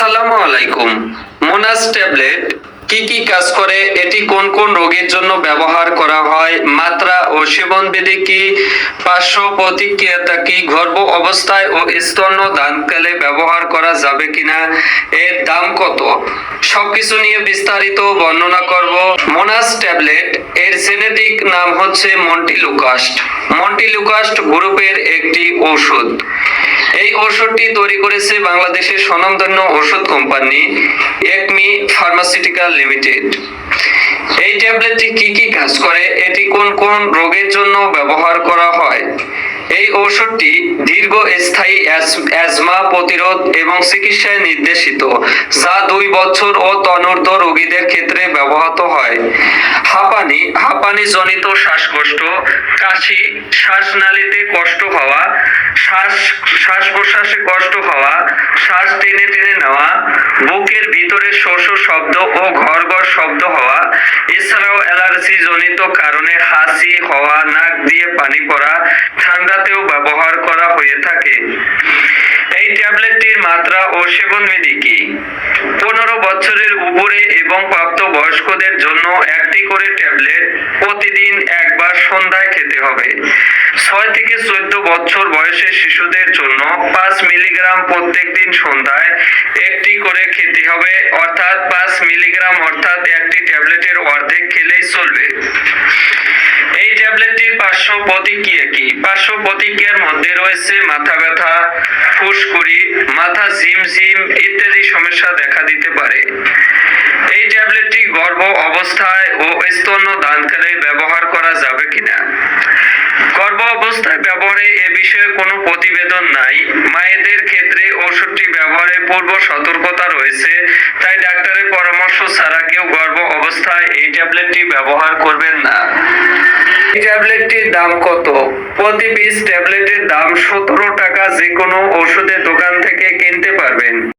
আসসালামু আলাইকুম। মোনাস ট্যাবলেট কি কি কাজ করে, এটি কোন কোন জন্য ব্যবহার করা হয়, মাত্রা ও সেবন বিধি কি, পার্শ্ব কি, গর্ভ অবস্থায় ও দানকালে ব্যবহার করা যাবে কিনা, এর দাম কত? সবকিছু নিয়ে বিস্তারিত বর্ণনা করব। মোনাস ট্যাবলেট এর জেনেটিক নাম হচ্ছে মন্টিলুকাস্ট মন্টিলুকাস্ট গ্রুপের একটি ঔষধ। এই ঔষধটি তৈরি করেছে বাংলাদেশের স্বনামধন্য ওষুধ কোম্পানি একমি ফার্মাসিউটিক্যাল লিমিটেড। এই ট্যাবলেটটি কি কি কাজ করে? এটি কোন কোন রোগের জন্য ব্যবহার করা হয়? এই ঔষধটি দীর্ঘস্থায়ী অ্যাজ- অ্যাজমা প্রতিরোধ এবং চিকিৎসায় নির্দেশিত, যা দুই বছর ও তনূর্ধ্ব রোগীদের ক্ষেত্রে ব্যবহৃত হয়। হাঁপানি হাঁপানি জনিত শ্বাসকষ্ট, কাশি, শ্বাসনালীতে কষ্ট হওয়া, শ্বাস শ্বাস প্রশ্বাসে কষ্ট হওয়া, শ্বাস টেনে টেনে নেওয়া, বুকের ভিতরে শোষ শব্দ ও ঘর ঘর শব্দ হওয়া এছাড়াও অ্যালার্জি জনিত কারণে হাসি হওয়া নাক দিয়ে পানি পড়া ঠান্ডাতেও ব্যবহার করা হয়ে থাকে। এই ট্যাবলেটটির মাত্রা ও সেবন বিধি কি পনেরো বছরের উপরে এবং প্রাপ্ত বয়স্কদের জন্য একটি করে ট্যাবলেট প্রতিদিন একবার সন্ধ্যায় খেতে হবে। ছয় থেকে চোদ্দ বছর বয়সের শিশুদের জন্য পাঁচ মিলিগ্রাম প্রত্যেকদিন সন্ধ্যায় একটি করে খেতে হবে, অর্থাৎ পাঁচ মিলিগ্রাম, অর্থাৎ একটি ট্যাবলেটের অর্ধেক খেলেই চলবে। এই ট্যাবলেটটির পার্শ্ব প্রতিক্রিয়া কি? পার্শ্ব প্রতিক্রিয়ার মধ্যে রয়েছে মাথা ব্যথা, ফুসকুড়ি, মাথা ঝিমঝিম ইত্যাদি সমস্যা দেখা দিতে পারে। গর্ভ অবস্থায় ও স্তন্য দানকালে ব্যবহার করা যাবে কিনা? গর্ভ অবস্থায় ব্যবহারে এ বিষয়ে কোনো প্রতিবেদন নাই। মায়েদের ক্ষেত্রে ওষুধটি ব্যবহারে পূর্ব সতর্কতা রয়েছে, তাই ডাক্তারের পরামর্শ ছাড়া কেউ গর্ভ অবস্থায় এই ট্যাবলেটটি ব্যবহার করবেন না। এই ট্যাবলেটটির দাম কত? প্রতি পিস ট্যাবলেটের দাম সতেরো টাকা। যে কোনো ওষুধের দোকান থেকে কিনতে পারবেন।